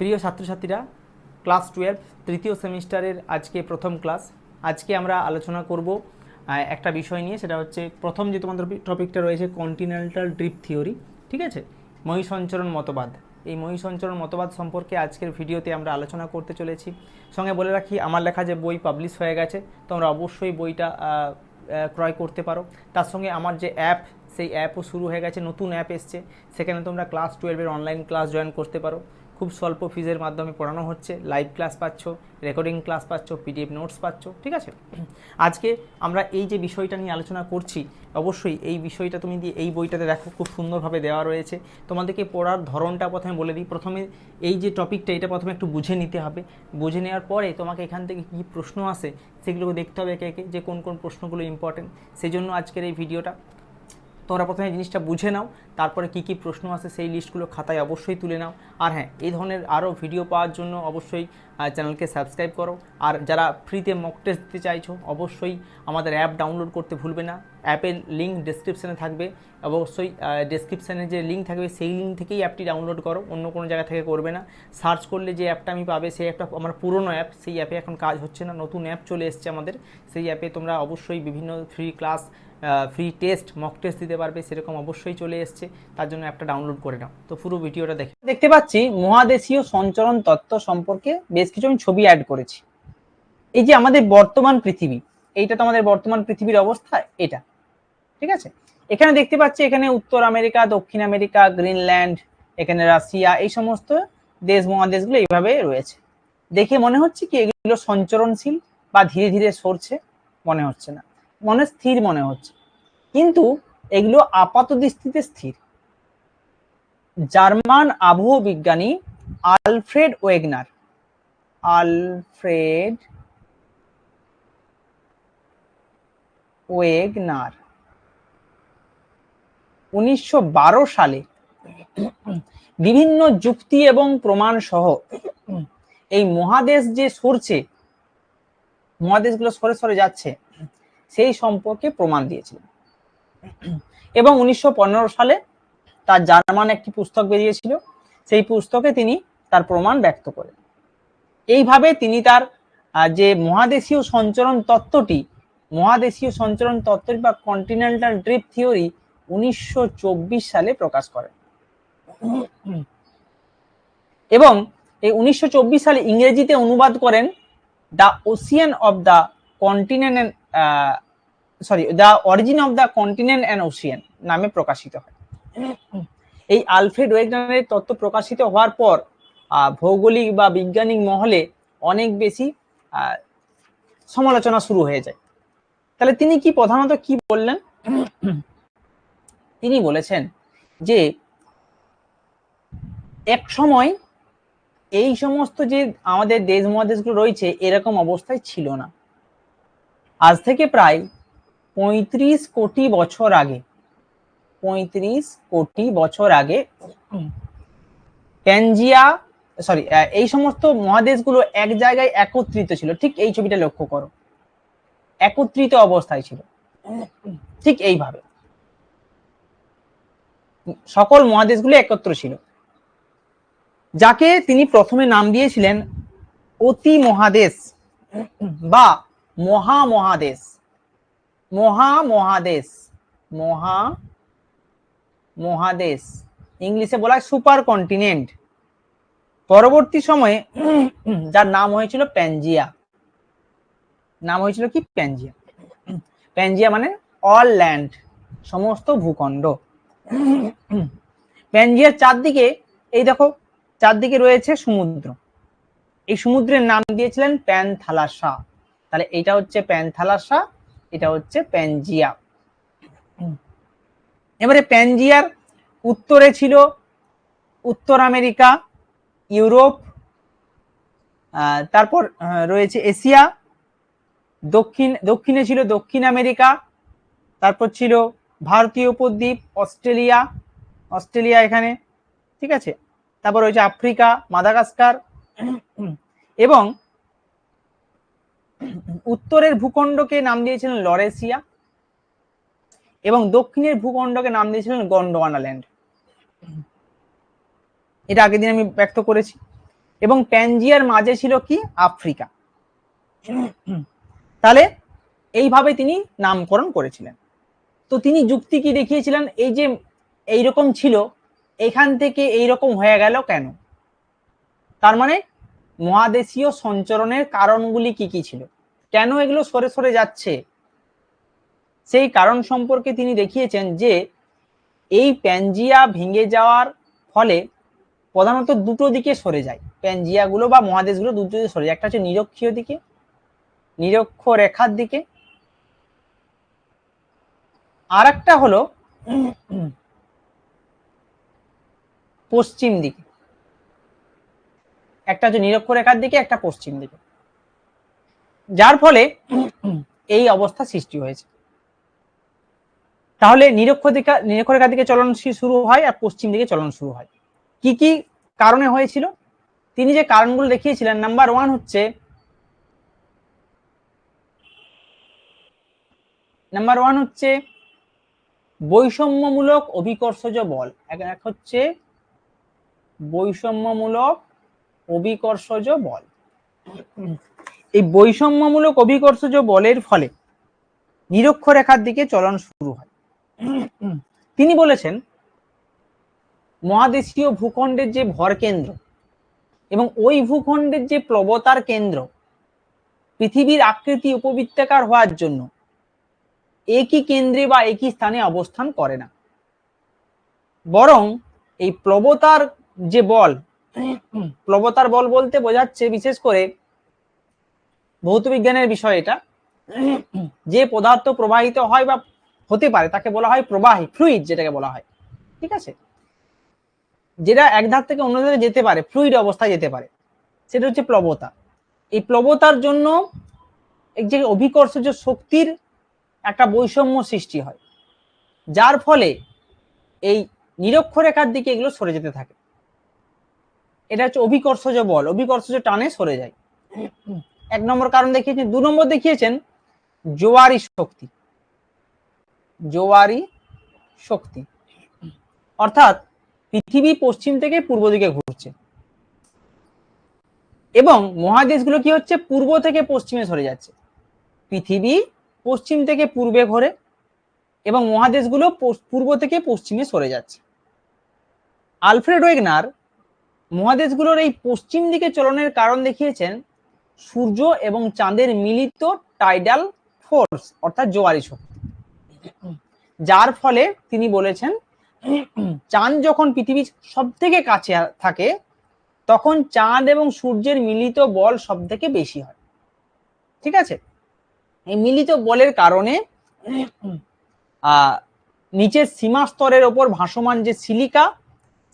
প্রিয় ছাত্রছাত্রীরা, class twelve, তৃতীয় সেমিস্টারের আজকে প্রথম ক্লাস। আজকে আমরা আলোচনা করব একটা বিষয় নিয়ে, সেটা হচ্ছে প্রথম যে তোমাদের টপিকটা রয়েছে কন্টিনেন্টাল ড্রিপ থিওরি ঠিক আছে? মহিসঞ্চরণ মতবাদ। এই মহিসঞ্চরণ মতবাদ সম্পর্কে আজকের ভিডিওতে আমরা আলোচনা করতে চলেছি। সঙ্গে বলে রাখি, আমার লেখা যে বই পাবলিশ হয়ে গেছে, তোমরা অবশ্যই বইটা ক্রয় করতে পারো। তার সঙ্গে আমার যে অ্যাপ সেই অ্যাপও শুরু হয়ে গেছে, নতুন অ্যাপ এসছে। সেখানে তোমরা ক্লাস টুয়েলভের অনলাইন ক্লাস জয়েন করতে পারো। খুব স্বল্প ফিজের মাধ্যমে পড়ানো হচ্ছে। লাইভ ক্লাস পাচ্ছ রেকর্ডিং ক্লাস পাচ্ছ পিডিএফ নোটস পাচ্ছ, ঠিক আছে? আজকে আমরা এই যে বিষয়টা নিয়ে আলোচনা করছি, অবশ্যই এই বিষয়টা তুমি দিয়ে এই বইটাতে দেখো, খুব সুন্দরভাবে দেওয়া রয়েছে। তোমাদেরকে পড়ার ধরনটা প্রথমে বলে দিই। প্রথমে এই যে টপিকটা, এটা প্রথমে একটু বুঝে নিতে হবে। বুঝে নেওয়ার পরে তোমাকে এখান থেকে কী প্রশ্ন আসে, সেগুলোকে দেখতে হবে একে একে, যে কোন কোন প্রশ্নগুলো ইম্পর্টেন্ট সেই জন্য আজকের এই ভিডিওটা তোমরা প্রথমে জিনিসটা বুঝে নাও, তারপরে কি কি প্রশ্ন আছে সেই লিস্টগুলো খাতায় অবশ্যই তুলে নাও। আর হ্যাঁ এই ধরনের আরও ভিডিও পাওয়ার জন্য অবশ্যই চ্যানেলকে সাবস্ক্রাইব করো। আর যারা ফ্রিতে মক টেস্ট দিতে চাইছো, অবশ্যই আমাদের অ্যাপ ডাউনলোড করতে ভুলবে না। অ্যাপের লিঙ্ক ডেসক্রিপশানে থাকবে। অবশ্যই ডেসক্রিপশানে যে লিঙ্ক থাকবে, সেই লিঙ্ক থেকেই অ্যাপটি ডাউনলোড করো। অন্য কোনো জায়গা থেকে করবে না। সার্চ করলে যে অ্যাপটা আমি পাবে, সেই অ্যাপটা আমার পুরনো অ্যাপ সেই অ্যাপে এখন কাজ হচ্ছে না। নতুন অ্যাপ চলে এসছে আমাদের। সেই অ্যাপে তোমরা অবশ্যই বিভিন্ন free class free test mock test দিতে পারবে, সেরকম অবশ্যই চলে এসছে। তার জন্য অ্যাপটা ডাউনলোড করে নাও। তো পুরো ভিডিওটা দেখে দেখতে পাচ্ছি মহাদেশীয় সঞ্চরণ তত্ত্ব সম্পর্কে বেশ কিছু আমি ছবি অ্যাড করেছি। এই যে আমাদের বর্তমান পৃথিবী, এইটা তো আমাদের বর্তমান পৃথিবীর অবস্থা, এটা। ঠিক আছে? এখানে দেখতে পাচ্ছি এখানে উত্তর আমেরিকা, দক্ষিণ আমেরিকা, গ্রিনল্যান্ড, এখানে রাশিয়া, এই সমস্ত দেশ মহাদেশগুলো এইভাবে রয়েছে। দেখে মনে হচ্ছে কি এগুলো সঞ্চরণশীল বা ধীরে ধীরে সরছে, মনে হচ্ছে না। মনে স্থির মনে হচ্ছে। কিন্তু এগুলো আপাত দৃষ্টিতে স্থির। জার্মান আবহ বিজ্ঞানী আলফ্রেড ওয়েগনার। Alfred Wegener. উনিশশো বারো সালে বিভিন্ন যুক্তি এবং প্রমাণ সহ এই মহাদেশ যে সরছে, মহাদেশগুলো সরে সরে যাচ্ছে সেই সম্পর্কে প্রমাণ দিয়েছিলেন। এবং উনিশশো পনেরো সালে তার জার্মান একটি পুস্তক বেরিয়েছিল, সেই পুস্তকে তিনি তার প্রমাণ ব্যক্ত করেন। এইভাবে তিনি তার যে মহাদেশীয় সঞ্চরণ তত্ত্বটি, মহাদেশীয় সঞ্চরণ তত্ত্বটি বা কন্টিনেন্টাল ড্রিপ থিওরি উনিশশো চব্বিশ সালে প্রকাশ করেন। এবং এই উনিশশো চব্বিশ সালে ইংরেজিতে অনুবাদ করেন the ocean of the continent sorry the origin of the continent and ocean নামে প্রকাশিত হয়। এই আলফ্রেড ওয়েগনারের তত্ত্ব প্রকাশিত হওয়ার পর ভৌগোলিক বা বিজ্ঞানিক মহলে অনেক বেশি সমালোচনা শুরু হয়ে যায়। তাহলে তিনি কি প্রধানত কি বললেন? তিনি বলেছেন যে, এক সময় এই সমস্ত যে আমাদের দেশ মহাদেশগুলো রয়েছে, এরকম অবস্থায় ছিল না। আজ থেকে প্রায় পঁয়ত্রিশ কোটি বছর আগে পঁয়ত্রিশ কোটি বছর আগে প্যানজিয়া সরি এই সমস্ত মহাদেশগুলো এক জায়গায় একত্রিত ছিল। ঠিক এই ছবিটা লক্ষ্য করো। একত্রিত অবস্থায় ছিল। ঠিক এইভাবে। সকল মহাদেশগুলো একত্র ছিল। যাকে তিনি প্রথমে নাম দিয়েছিলেন অতি মহাদেশ বা মহা মহাদেশ। মহা মহাদেশ। মহা মহাদেশ। ইংলিশে বলা হয় সুপার কন্টিনেন্ট পরবর্তী সময়ে যার নাম হয়েছিল প্যানজিয়া। নাম হয়েছিল কি? প্যানজিয়া। প্যানজিয়া মানে অল ল্যান্ড, সমস্ত ভূখণ্ড। প্যানজিয়ার চারদিকে, এই দেখো, চারদিকে রয়েছে সমুদ্র। এই সমুদ্রের নাম দিয়েছিলেন প্যানথালাসা। তাহলে এটা হচ্ছে প্যানথালাসা, এটা হচ্ছে প্যানজিয়া। এবারে প্যানজিয়ার উত্তরে ছিল উত্তর আমেরিকা, ইউরোপ তারপর রয়েছে এশিয়া, দক্ষিণ, দক্ষিণে ছিল দক্ষিণ আমেরিকা, তারপর ছিল ভারতীয় উপদ্বীপ, অস্ট্রেলিয়া অস্ট্রেলিয়া এখানে, ঠিক আছে? তারপর রয়েছে আফ্রিকা, মাদাগাস্কার, এবং উত্তরের ভূখণ্ডকে নাম দিয়েছিলেন লরেসিয়া এবং দক্ষিণের ভূখণ্ডকে নাম দিয়েছিলেন গন্ডোয়ানা ল্যান্ড এটা আগের দিন আমি ব্যক্ত করেছি। এবং প্যানজিয়ার মাঝে ছিল কি? আফ্রিকা। তাহলে এইভাবে তিনি নামকরণ করেছিলেন। তো তিনি যুক্তি কি দেখিয়েছিলেন? এই যে এইরকম ছিল, এখান থেকে এইরকম হয়ে গেল কেন? তার মানে মহাদেশীয় সঞ্চরণের কারণগুলি কি কি ছিল? কেন এগুলো সরে সরে যাচ্ছে? সেই কারণ সম্পর্কে তিনি দেখিয়েছেন যে, এই প্যানজিয়া ভেঙে যাওয়ার ফলে প্রধানত দুটো দিকে সরে যায়। প্যানজিয়াগুলো বা মহাদেশগুলো দুটো দিকে সরে যায়। একটা হচ্ছে নিরক্ষীয় দিকে, নিরক্ষ রেখার দিকে। আর একটা হলো পশ্চিম দিকে। একটা হচ্ছে নিরক্ষরেখার দিকে, একটা পশ্চিম দিকে। যার ফলে এই অবস্থা সৃষ্টি হয়েছে। তাহলে নিরক্ষরেখা নিরক্ষরেখার দিকে চলন শুরু হয় আর পশ্চিম দিকে চলন শুরু হয়। কি কি কারণে হয়েছিল? তিনি যে কারণগুলো দেখিয়েছিলেন নাম্বার ওয়ান হচ্ছে নাম্বার ওয়ান হচ্ছে বৈষম্যমূলক অভিকর্ষজ বল। এক এক হচ্ছে বৈষম্যমূলক অভিকর্ষজ বল। এই বৈষম্যমূলক অভিকর্ষজ বলের ফলে নিরক্ষরেখার দিকে চলন শুরু হয়। তিনি বলেছেন, মহাদেশীয় ভূখণ্ডের যে ভর কেন্দ্র এবং ওই ভূখণ্ডের যে প্লবতার কেন্দ্র পৃথিবীর আকৃতি উপবৃত্তাকার হওয়ার জন্য একই কেন্দ্রে বা একই স্থানে অবস্থান করে না। বরং এই প্লবতার যে বল প্লবতার বল বলতে বোঝাচ্ছে, বিশেষ করে ভৌত বিজ্ঞানের বিষয় এটা, যে পদার্থ প্রবাহিত হয় বা হতে পারে, তাকে বলা হয় প্রবাহী ফ্লুইড যেটাকে বলা হয়, ঠিক আছে? যেটা এক ধার থেকে অন্য ধারে যেতে পারে ফ্লুইড অবস্থায় যেতে পারে, সেটা হচ্ছে প্লবতা এই প্লবতার জন্য যে অভিকর্ষজ শক্তির একটা বৈষম্য সৃষ্টি হয়, যার ফলে এই নিরক্ষরেখার দিকে এগুলো সরে যেতে থাকে। এটা হচ্ছে অভিকর্ষজ বল। অভিকর্ষজ টানে সরে যায়। এক নম্বর কারণ দেখিয়েছেন, দু নম্বর দেখিয়েছেন, জোয়ারি শক্তি। জোয়ারি শক্তি। অর্থাৎ পৃথিবী পশ্চিম থেকে পূর্ব দিকে ঘুরছে। এবং মহাদেশগুলো কি হচ্ছে? পূর্ব থেকে পশ্চিমে সরে যাচ্ছে। পৃথিবী পশ্চিম থেকে পূর্বে ঘোরে এবং মহাদেশগুলো পূর্ব থেকে পশ্চিমে সরে যাচ্ছে। আলফ্রেড ওয়েগনার মহাদেশগুলোর এই পশ্চিম দিকে চলনের কারণ দেখিয়েছেন সূর্য এবং চাঁদের মিলিত টাইডাল ফোর্স অর্থাৎ জোয়ারি শক্তি। যার ফলে তিনি বলেছেন, চাঁদ যখন পৃথিবীর সব থেকে কাছে থাকে, তখন চাঁদ এবং সূর্যের মিলিত বল সব থেকে বেশি হয়। ঠিক আছে? এই মিলিত বলের কারণে নিচের সীমা স্তরের ওপর ভাসমান যে সিলিকা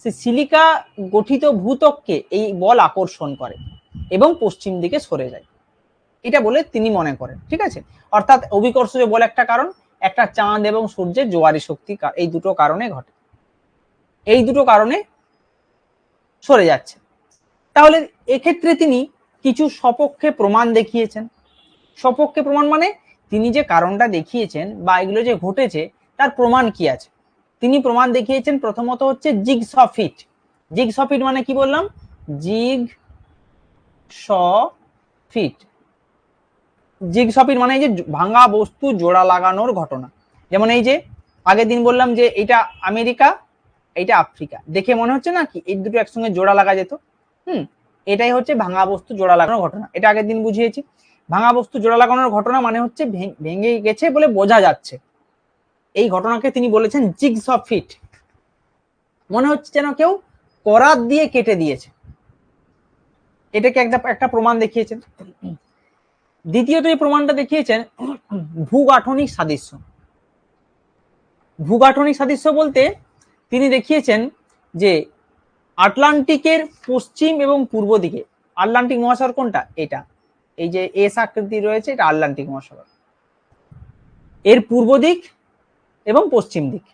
সে সিলিকা গঠিত ভূতককে এই বল আকর্ষণ করে এবং পশ্চিম দিকে সরে যায়। এটা বলে তিনি মনে করেন, ঠিক আছে? অর্থাৎ অভিকর্ষজ বল একটা কারণ, একটা চাঁদ এবং সূর্যের জোয়ারি শক্তি এই দুটো কারণে ঘটে। এই দুটো কারণে সরে যাচ্ছে। তাহলে এক্ষেত্রে তিনি কিছু সপক্ষে প্রমাণ দেখিয়েছেন। সপক্ষে প্রমাণ মানে তিনি যে কারণটা দেখিয়েছেন বা এগুলো যে ঘটেছে, তার প্রমাণ কি আছে? তিনি প্রমাণ দেখিয়েছেন প্রথমত হচ্ছে জিগ সফিট জিগ সফিট মানে কি বললাম? জিগ স ফিট জিগ সফিট মানে এই যে ভাঙা বস্তু, জোড়া লাগানোর ঘটনা। যেমন এই যে, আগের দিন বললাম যে এটা আমেরিকা এটা আফ্রিকা। দেখে মনে হচ্ছে না কি এই দুটো একসঙ্গে জোড়া লাগা যেত? হুম, এটাই হচ্ছে ভাঙা বস্তু, জোড়া লাগানোর ঘটনা। এটা আগের দিন বুঝিয়েছি। ভাঙা বস্তু, জোড়া লাগানোর ঘটনা মানে হচ্ছে ভেঙে গেছে বলে বোঝা যাচ্ছে। এই ঘটনাকে তিনি বলেছেন জিগস অফ ফিট। মনে হচ্ছে যেন কেউ করাত দিয়ে কেটে দিয়েছে। এটাকে একটা একটা প্রমাণ দেখিয়েছেন। দ্বিতীয়ত এই প্রমাণটা দেখিয়েছেন ভূগাঠনিক সাদৃশ্য। ভূগাঠনিক সাদৃশ্য বলতে তিনি দেখিয়েছেন যে আটলান্টিকের পশ্চিম এবং পূর্ব দিকে, আটলান্টিক মহাসাগর কোনটা? এটা। এই যে এস আকৃতি রয়েছে, এটা আটলান্টিক মহাসাগর। এর পূর্ব দিক এবং পশ্চিম দিক।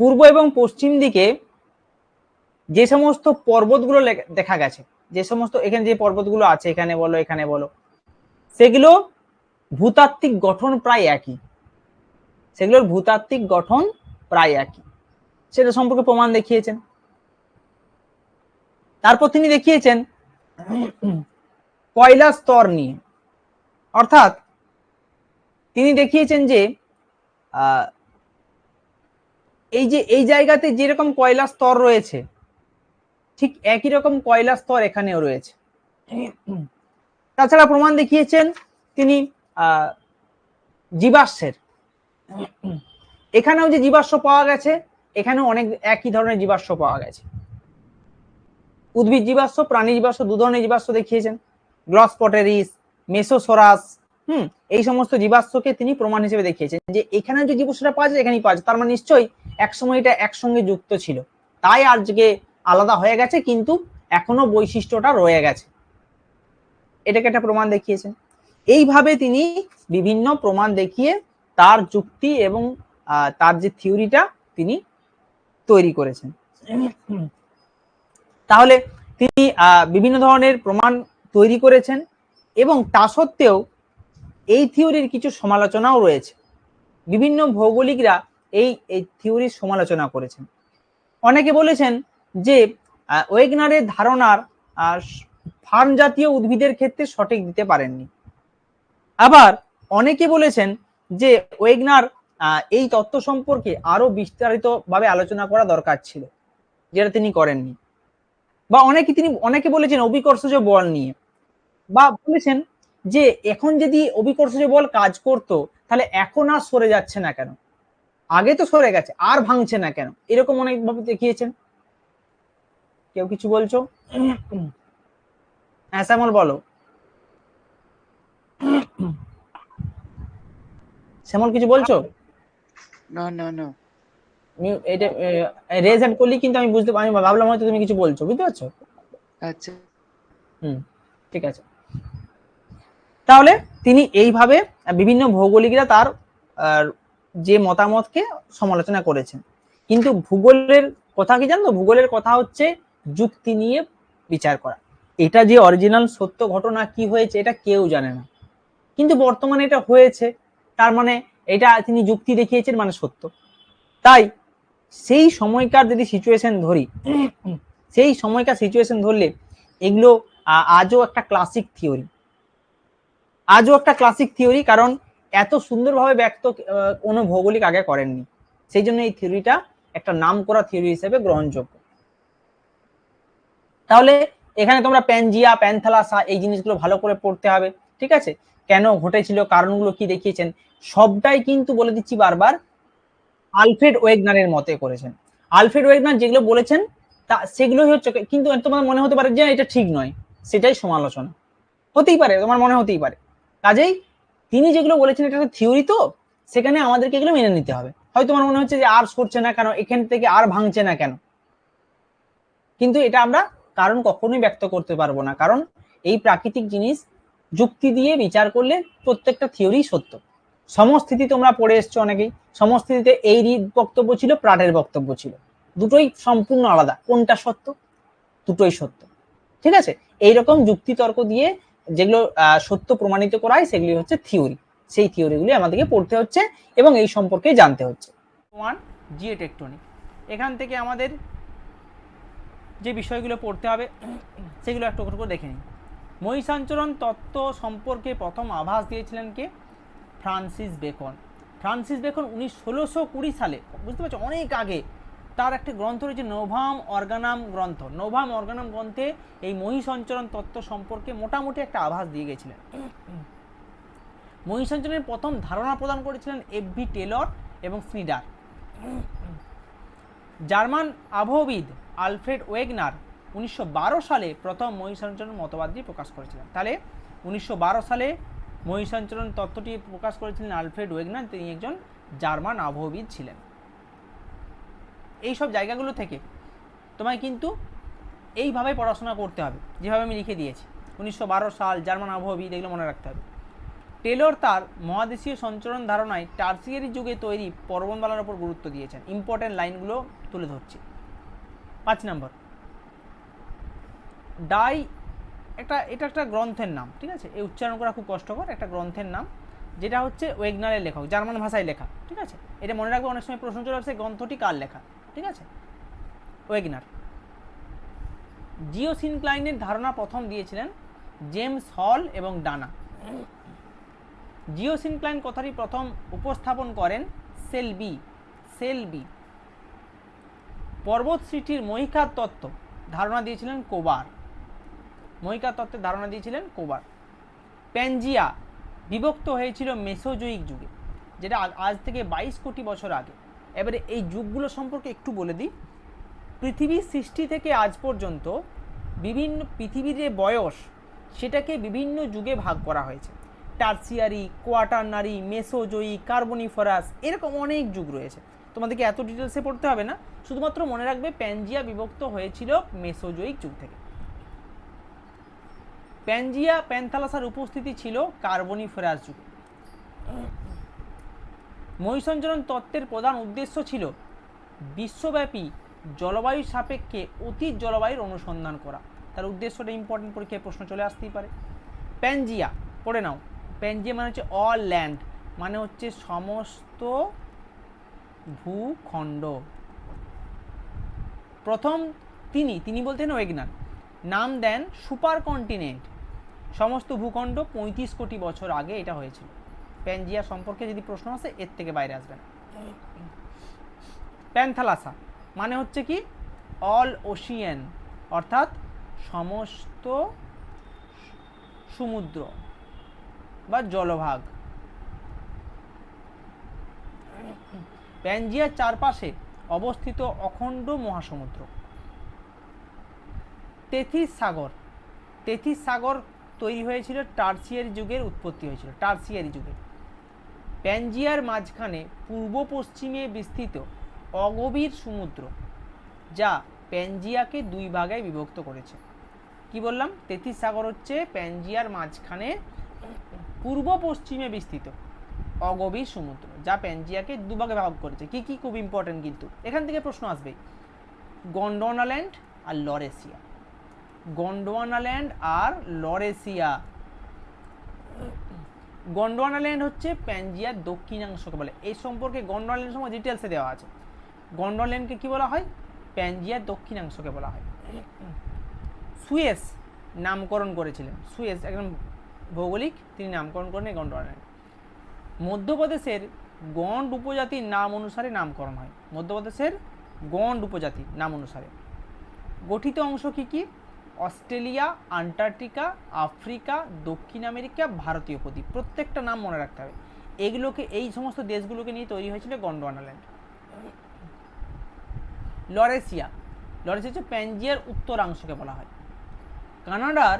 পূর্ব এবং পশ্চিম দিকে যে সমস্ত পর্বতগুলো দেখা গেছে, যে সমস্ত এখানে যে পর্বতগুলো আছে, এখানে বলো এখানে বলো, সেগুলো ভূতাত্ত্বিক গঠন প্রায় একই। সেগুলোর ভূতাত্ত্বিক গঠন প্রায় একই। সেটা সম্পর্কে প্রমাণ দেখিয়েছেন। তারপর তিনি দেখিয়েছেন কয়লা স্তর নিয়ে। অর্থাৎ তিনি দেখিয়েছেন যে এই যে, এই জায়গাতে যেরকম কয়লা স্তর রয়েছে, ঠিক একই রকম কয়লা স্তর এখানেও রয়েছে। তাছাড়া প্রমাণ দেখিয়েছেন তিনি জীবাশ্মের। এখানেও যে জীবাশ্ম পাওয়া গেছে, এখানেও অনেক একই ধরনের জীবাশ্ম পাওয়া গেছে। উদ্ভিদ জীবাশ্ম, প্রাণী জীবাশ্ম, দু ধরনের জীবাশ্ম দেখিয়েছেন। গ্লসপটেরিস মেসোসোরাস, হুম, এই সমস্ত জীবাশ্মকে তিনি প্রমাণ হিসেবে দেখিয়েছেন যে এখানে যে জীবাশ্মটা পাওয়া যায়, এখানেই পাওয়া যায়। তার মানে নিশ্চয়ই একসময় এটা একসঙ্গে যুক্ত ছিল। তাই আজকে আলাদা হয়ে গেছে, কিন্তু এখনও বৈশিষ্ট্যটা রয়ে গেছে। এটাকে একটা প্রমাণ দেখিয়েছেন। এইভাবে তিনি বিভিন্ন প্রমাণ দেখিয়ে তার যুক্তি এবং তার যে থিওরিটা তিনি তৈরি করেছেন। তাহলে তিনি বিভিন্ন ধরনের প্রমাণ তৈরি করেছেন এবং তা সত্ত্বেও এই থিওরির কিছু সমালোচনাও রয়েছে। বিভিন্ন ভৌগোলিকরা এই এই থিওরির সমালোচনা করেছেন। অনেকে বলেছেন যে ওয়েগনারের ধারণার ফার্ন জাতীয় উদ্ভিদের ক্ষেত্রে সঠিক দিতে পারেননি। আবার অনেকে বলেছেন যে, ওয়েগনার এই তত্ত্ব সম্পর্কে আরও বিস্তারিতভাবে আলোচনা করা দরকার ছিল, যেটা তিনি করেননি। বা অনেকে তিনি, অনেকে বলেছেন অভিকর্ষজ বল নিয়ে। বা বলেছেন যে, এখন যদি অভিকর্ষজ বল কাজ করতো, তাহলে এখন আর সরে যাচ্ছে না কেন? আগে তো সরে গেছে আর ভাঙছে না কেন? এরকম অনেকভাবে দেখিয়েছেন। কেউ কিছু বলছো? হ্যাঁ শ্যামল বলো। শ্যামল কিছু বলছো? No, no. মিউ- এটা রেজ হ্যান্ড করলি কিন্তু আমি বুঝতে আমি ভাবলাম হয়তো তুমি কিছু বলছো বুঝতে পারছ? আচ্ছা। হুম ঠিক আছে। তাহলে তিনি এইভাবে বিভিন্ন ভৌগোলিকরা তার যে মতামতকে সমালোচনা করেছেন। কিন্তু ভূগোলের কথা কি জানো ভূগোলের কথা হচ্ছে যুক্তি নিয়ে বিচার করা। এটা যে অরিজিনাল সত্য ঘটনা কি হয়েছে, এটা কেউ জানে না। কিন্তু বর্তমানে এটা হয়েছে। তার মানে এটা তিনি যুক্তি দেখিয়েছেন মানে সত্য। তাই সেই সময়কার যদি সিচুয়েশন ধরি, সেই সময়কার সিচুয়েশন ধরলে এগুলো আজও একটা ক্লাসিক থিওরি আজও একটা ক্লাসিক থিওরি কারণ এত সুন্দরভাবে ব্যক্ত কোনো ভৌগোলিক আগে করেননি। সেই জন্য এই থিওরিটা একটা নাম করা থিওরি হিসেবে গ্রহণযোগ্য। তাহলে এখানে তোমরা প্যানজিয়া, প্যানথালাসা এই জিনিসগুলো ভালো করে পড়তে হবে, ঠিক আছে? কেন ঘটেছিল, কারণগুলো কি দেখিয়েছেন, সবটাই কিন্তু বলে দিচ্ছি বারবার, আলফ্রেড ওয়েগনারের মতে করেছেন। আলফ্রেড ওয়েগনার যেগুলো বলেছেন, তা সেগুলোই হচ্ছে, কিন্তু তোমার মনে হতে পারে যে এটা ঠিক নয়, সেটাই সমালোচনা। হতেই পারে, তোমার মনে হতেই পারে। কাজেই তিনি যেগুলো বলেছেন, এটা থিওরি তো, সেখানে আমাদেরকে এগুলো মেনে নিতে হবে। হয়তো তোমার মনে হচ্ছে যে আর সরছে না কেন, এখান থেকে আর ভাঙছে না কেন? কিন্তু এটা আমরা কারণ কখনোই ব্যক্ত করতে পারব না। কারণ এই প্রাকৃতিক জিনিস যুক্তি দিয়ে বিচার করলে প্রত্যেকটা থিওরি সত্য। সমস্থিতি তোমরা পড়ে এসছো অনেকেই। সমস্থিতিতে এই বক্তব্য ছিল, প্রাটের বক্তব্য ছিল। দুটোই সম্পূর্ণ আলাদা। কোনটা সত্য? দুটোই সত্য। ঠিক আছে? এইরকম যুক্তি তর্ক দিয়ে যেগুলো সত্য প্রমাণিত করা হয় সেগুলি হচ্ছে থিওরি সেই থিওরিগুলি আমাদেরকে পড়তে হচ্ছে এবং এই সম্পর্কে জানতে হচ্ছে। ওয়ান জিও টেকটনিক এখান থেকে আমাদের যে বিষয়গুলো পড়তে হবে, সেগুলো একটু একটু করে দেখে নিই। মহিষাঞ্চরণ তত্ত্ব সম্পর্কে প্রথম আভাস দিয়েছিলেন কে? Francis Bacon. ফ্রান্সিস বেকন উনিশ ষোলোশো কুড়ি সালে, বুঝতে পারছ? অনেক আগে তার একটি গ্রন্থ রয়েছে নোভাম অর্গানাম গ্রন্থ। নোভাম অর্গানাম গ্রন্থে এই মহিষঞ্চরণ তত্ত্ব সম্পর্কে মোটামুটি একটা আভাস দিয়ে গেছিলেন। মহিষঞ্চরণের প্রথম ধারণা প্রদান করেছিলেন এফ টেলর এবং স্নিডার জার্মান আবহবিদ আলফ্রেড ওয়েগনার উনিশশো বারো সালে প্রথম মহিষাঞ্চরণ মতবাদটি প্রকাশ করেছিলেন। তাহলে উনিশশো বারো সালে মহিষাঞ্চরণ তত্ত্বটি প্রকাশ করেছিলেন আলফ্রেড ওয়েগনার, তিনি একজন জার্মান আবহবিদ ছিলেন। এই সব জায়গাগুলো থেকে তোমায় কিন্তু এইভাবে পড়াশোনা করতে হবে, যেভাবে আমি লিখে দিয়েছি। উনিশশো বারো সাল জার্মান আবহবিদ এগুলো মনে রাখতে হবে। টেলর তার মহাদেশীয় সঞ্চরণ ধারণায় টার্সিয়ারি যুগে তৈরি পর্বতমালার ওপর গুরুত্ব দিয়েছেন। ইম্পর্ট্যান্ট লাইনগুলো তুলে ধরছি। পাঁচ নম্বর। ডাই, একটা, এটা একটা গ্রন্থের নাম, ঠিক আছে? এই উচ্চারণ করা খুব কষ্টকর, একটা গ্রন্থের নাম, যেটা হচ্ছে ওয়েগনারের লেখক, জার্মান ভাষায় লেখা, ঠিক আছে? এটা মনে রাখবে অনেক সময় প্রশ্ন চলে আসছে গ্রন্থটি কার লেখা? ঠিক আছে? ওয়েগনার। জিওসিনক্লাইনের ধারণা প্রথম দিয়েছিলেন জেমস হল এবং ডানা। জিওসিনক্লাইন কথাটি প্রথম উপস্থাপন করেন সেলবি সেলবি। পর্বত সৃষ্টির মহিকার তত্ত্ব ধারণা দিয়েছিলেন কোবার। মহিকার তত্ত্বের ধারণা দিয়েছিলেন কোবার। প্যানজিয়া বিভক্ত হয়েছিল মেসোজয়িক যুগে, যেটা আজ থেকে বাইশ কোটি বছর আগে। এবারে এই যুগগুলো সম্পর্কে একটু বলে দিই। পৃথিবীর সৃষ্টি থেকে আজ পর্যন্ত বিভিন্ন পৃথিবীর যে বয়স, সেটাকে বিভিন্ন যুগে ভাগ করা হয়েছে। টার্সিয়ারি, কোয়াটারনারি মেসোজয়ী কার্বনিফরাস এরকম অনেক যুগ রয়েছে। তোমাদেরকে এত ডিটেলসে পড়তে হবে না, শুধুমাত্র মনে রাখবে প্যানজিয়া বিভক্ত হয়েছিল মেসোজয়িক যুগ থেকে। প্যানজিয়া প্যান্থালাসার উপস্থিতি ছিল কার্বনিফেরাস যুগে। মহিষঞ্চরণ তত্ত্বের প্রধান উদ্দেশ্য ছিল বিশ্বব্যাপী জলবায়ু সাপেক্ষে অতীত জলবায়ুর অনুসন্ধান করা। তার উদ্দেশ্যটা ইম্পর্টেন্ট পরীক্ষায় প্রশ্ন চলে আসতেই পারে। প্যানজিয়া, পড়ে নাও। প্যানজিয়া মানে হচ্ছে অল ল্যান্ড মানে হচ্ছে সমস্ত ভূখণ্ড। প্রথম তিনি তিনি বলতেন ওয়েগনার, নাম দেন সুপার কন্টিনেন্ট সমস্ত ভূখণ্ড পঁয়ত্রিশ কোটি বছর আগে এটা হয়েছিল। প্যানজিয়া সম্পর্কে যদি প্রশ্ন আসে, এর থেকে বাইরে আসবে না প্যান্থালাসা মানে হচ্ছে কি? অল ওশিয়ান, অর্থাৎ সমস্ত সমুদ্র বা জলভাগ। প্যানজিয়ার চারপাশে অবস্থিত অখণ্ড মহাসমুদ্র। তেথিস সাগর। তেথিস সাগর তৈরি হয়েছিল টার্সিয়ারি যুগের উৎপত্তি হয়েছিল, টার্সিয়ারি যুগে প্যানজিয়ার মাঝখানে পূর্ব পশ্চিমে বিস্তৃত অগভীর সমুদ্র, যা প্যানজিয়াকে দুই ভাগে বিভক্ত করেছে। কি বললাম? তেথিস সাগর হচ্ছে প্যানজিয়ার মাঝখানে পূর্ব পশ্চিমে বিস্তৃত অগভীর সমুদ্র, যা প্যানজিয়াকে দুভাগে ভাগ করেছে। কি কি খুব ইম্পর্টেন্ট কিন্তু। এখান থেকে প্রশ্ন আসবে, গন্ডোয়ানাল্যান্ড আর লরেসিয়া। গন্ডোয়ানাল্যান্ড আর লরেসিয়া। গন্ডোয়ানাল্যান্ড হচ্ছে প্যানজিয়ার দক্ষিণাংশকে বলে। এই সম্পর্কে গন্ডোয়ানাল্যান্ড সম্পর্কে ডিটেলসে দেওয়া আছে। গন্ডোয়ানল্যান্ডকে কি বলা হয়? প্যানজিয়ার দক্ষিণাংশকে বলা হয়। সুয়েস নামকরণ করেছিলেন। সুয়েস একদম ভৌগোলিক, তিনি নামকরণ করেন এই গন্ডোয়ানল্যান্ড। মধ্যপ্রদেশের গন্ড উপজাতির নাম অনুসারে নামকরণ হয়। মধ্যপ্রদেশের গন্ড উপজাতি নাম অনুসারে। গঠিত অংশ কি কি? অস্ট্রেলিয়া, আন্টার্কটিকা, আফ্রিকা, দক্ষিণ আমেরিকা, ভারতীয় উপদ্বীপ প্রত্যেকটা নাম মনে রাখতে হবে। এগুলোকে, এই সমস্ত দেশগুলোকে নিয়ে তৈরি হয়েছিল গন্ডোয়ানাল্যান্ড। লরেসিয়া। লরেসিয়া হচ্ছে প্যানজিয়ার উত্তরাংশকে বলা হয়। কানাডার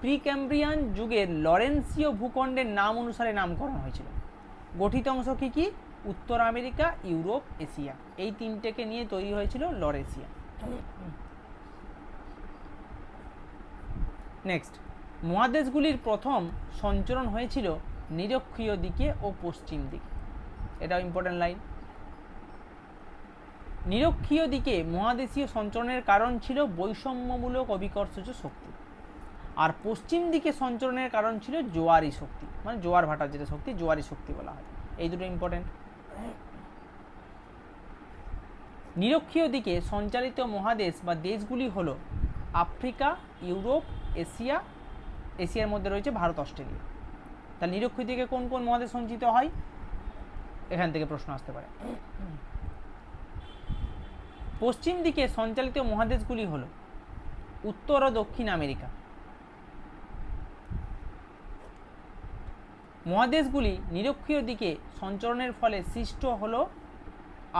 প্রি ক্যাম্ব্রিয়ান যুগের লরেন্সীয় ভূখণ্ডের নাম অনুসারে নামকরণ হয়েছিল। গঠিত অংশ কী কী? উত্তর আমেরিকা, ইউরোপ, এশিয়া। এই তিনটেকে নিয়ে তৈরি হয়েছিল লরেসিয়া। নেক্সট মহাদেশগুলির প্রথম সঞ্চরণ হয়েছিল নিরক্ষীয় দিকে ও পশ্চিম দিকে। এটাও ইম্পর্টেন্ট লাইন নিরক্ষীয় দিকে মহাদেশীয় সঞ্চরণের কারণ ছিল বৈষম্যমূলক অভিকর্ষজ শক্তি। আর পশ্চিম দিকে সঞ্চরণের কারণ ছিল জোয়ারি শক্তি মানে জোয়ার ভাটার যেটা শক্তি, জোয়ারি শক্তি বলা হয়। এই দুটো ইম্পর্টেন্ট নিরক্ষীয় দিকে সঞ্চালিত মহাদেশ বা দেশগুলি হলো আফ্রিকা, ইউরোপ এশিয়া, এশিয়ার মধ্যে রয়েছে ভারত, অস্ট্রেলিয়া। তাহলে নিরক্ষীয় দিকে কোন কোন মহাদেশ সঞ্চিত হয়? এখান থেকে প্রশ্ন আসতে পারে। পশ্চিম দিকে সঞ্চালিত মহাদেশগুলি হল উত্তর ও দক্ষিণ আমেরিকা। মহাদেশগুলি নিরক্ষীয় দিকে সঞ্চরণের ফলে সৃষ্ট হল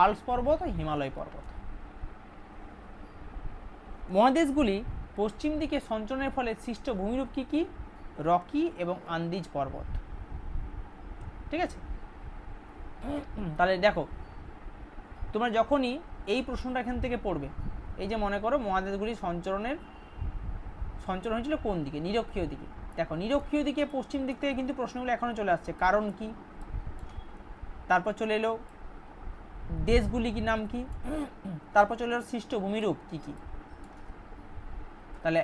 আলস পর্বত ও হিমালয় পর্বত। মহাদেশগুলি পশ্চিম দিকে সঞ্চরণের ফলে সৃষ্ট ভূমিরূপ কী কী? রকি এবং আন্দিজ পর্বত। ঠিক আছে? তাহলে দেখো, তোমরা যখনই এই প্রশ্নটা এখান থেকে পড়বে, এই যে মনে করো মহাদেশগুলি সঞ্চরণের, সঞ্চরণ হয়েছিল কোন দিকে? নিরক্ষীয় দিকে। দেখো, নিরক্ষীয় দিকে পশ্চিম দিক থেকে কিন্তু প্রশ্নগুলো এখনও চলে আসছে। কারণ কি? তারপর চলে এলো দেশগুলি কি নাম কি? তারপর চলে এলো সৃষ্ট ভূমিরূপ কী কি? তাহলে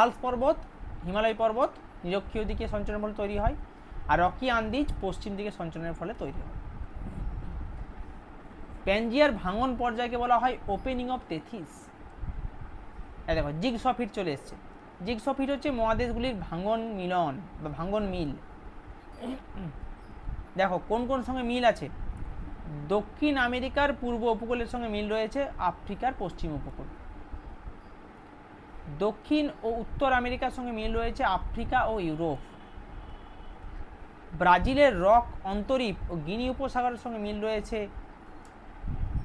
আলস পর্বত, হিমালয় পর্বত নিরক্ষীয় দিকে সঞ্চরণের ফলে তৈরি হয় আর রকি আন্দিজ পশ্চিম দিকে সঞ্চরণের ফলে তৈরি হয়। প্যানজিয়ার ভাঙন পর্যায়কে বলা হয় ওপেনিং অফ তেথিস দেখো, জিগসফিট চলে এসছে। জিগসফিট হচ্ছে মহাদেশগুলির ভাঙন মিলন বা ভাঙন মিল। দেখো, কোন কোন সঙ্গে মিল আছে? দক্ষিণ আমেরিকার পূর্ব উপকূলের সঙ্গে মিল রয়েছে, আফ্রিকার পশ্চিম উপকূল। দক্ষিণ ও উত্তর আমেরিকার সঙ্গে মিল রয়েছে আফ্রিকা ও ইউরোপ। ব্রাজিলের রক অন্তরীপ ও গিনি উপসাগরের সঙ্গে মিল রয়েছে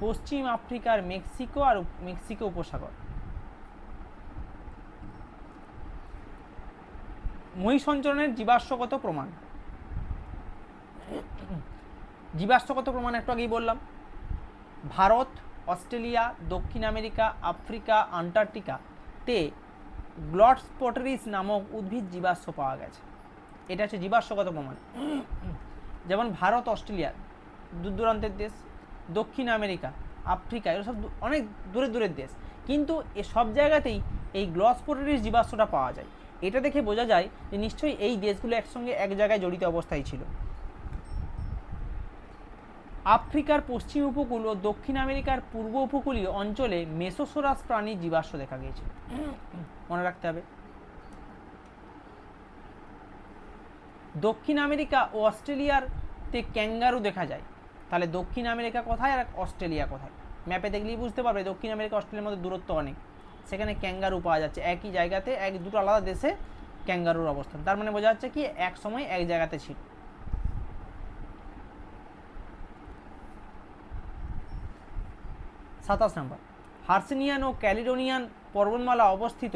পশ্চিম আফ্রিকার মেক্সিকো আর মেক্সিকো উপসাগর। মহিষঞ্চরণের জীবাশ্মগত প্রমাণ। জীবাশ্মগত প্রমাণ একটু আগেই বললাম। ভারত, অস্ট্রেলিয়া, দক্ষিণ আমেরিকা, আফ্রিকা, আন্টার্কটিকা তে গ্লটস পটারিস নামক উদ্ভিদ জীবাশ্ম পাওয়া গেছে। এটা হচ্ছে জীবাশ্মগত প্রমাণ। যেমন ভারত, অস্ট্রেলিয়া, দূর দূরান্তের দেশ, দক্ষিণ আমেরিকা, আফ্রিকা, এগুলো সব অনেক দূরের দূরের দেশ। কিন্তু এ সব জায়গাতেই এই গ্লস পটারিস জীবাশ্মটা পাওয়া যায়। এটা দেখে বোঝা যায় যে নিশ্চয়ই এই দেশগুলো একসঙ্গে এক জায়গায় জড়িত অবস্থায় ছিল। আফ্রিকার পশ্চিম উপকূল ও দক্ষিণ আমেরিকার পূর্ব উপকূলীয় অঞ্চলে মেসোসোরাস প্রাণীর জীবাশ্ম দেখা গিয়েছিল। মনে রাখতে হবে। দক্ষিণ আমেরিকা ও অস্ট্রেলিয়ার তে ক্যাঙ্গারু দেখা যায়। তাহলে দক্ষিণ আমেরিকা কোথায় আর অস্ট্রেলিয়া কোথায়? ম্যাপে দেখলেই বুঝতে পারবে, দক্ষিণ আমেরিকা অস্ট্রেলিয়ার মধ্যে দূরত্ব অনেক। সেখানে ক্যাঙ্গারু পাওয়া যাচ্ছে। একই জায়গাতে এক দুটো আলাদা দেশে ক্যাঙ্গারুর অবস্থান। তার মানে বোঝা যাচ্ছে কি, এক সময় এক জায়গাতে ছিল। সাতাশ নম্বর। হার্সিনিয়ান ও ক্যালিডোনিয়ান পর্বতমালা অবস্থিত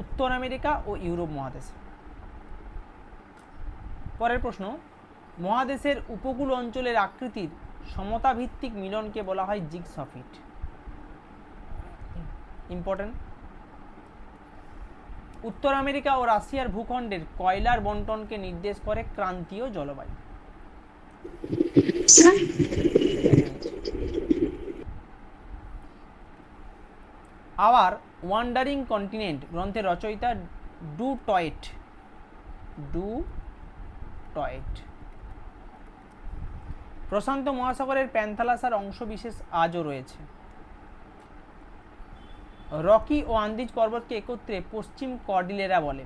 উত্তর আমেরিকা ও ইউরোপ মহাদেশে। পরের প্রশ্ন, মহাদেশের উপকূল অঞ্চলের আকৃতির সমতা ভিত্তিক মিলনকে বলা হয় জিগসফিট। ইম্পর্টেন্ট। উত্তর আমেরিকা ও রাশিয়ার ভূখণ্ডের কয়লার বন্টনকে নির্দেশ করে ক্রান্তীয় জলবায়ু। আবার ওয়ান্ডারিং কন্টিনেন্ট গ্রন্থের রচয়িতা ডু টয়েট। ডু টয়েট। প্রশান্ত মহাসাগরের প্যান্থালাসার অংশবিশেষ আজও রয়েছে। রকি ও আন্দিজ পর্বতকে একত্রে পশ্চিম কর্ডিলেরা বলে।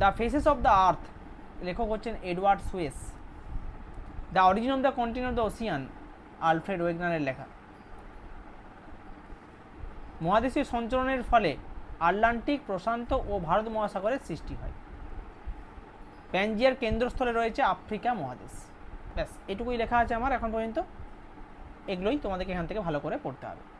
The faces of the earth, লেখক হচ্ছেন Edward Suess. The origin of the continent of the ocean, Alfred ওয়েগনারের লেখা। মহাদেশীয় সঞ্চরণের ফলে আটলান্টিক প্রশান্ত ও ভারত মহাসাগরের সৃষ্টি হয়। প্যানজিয়ার কেন্দ্রস্থলে রয়েছে আফ্রিকা মহাদেশ। ব্যাস, এটুকুই লেখা আছে আমার এখন পর্যন্ত। এগুলোই তোমাদেরকে এখান থেকে ভালো করে পড়তে হবে।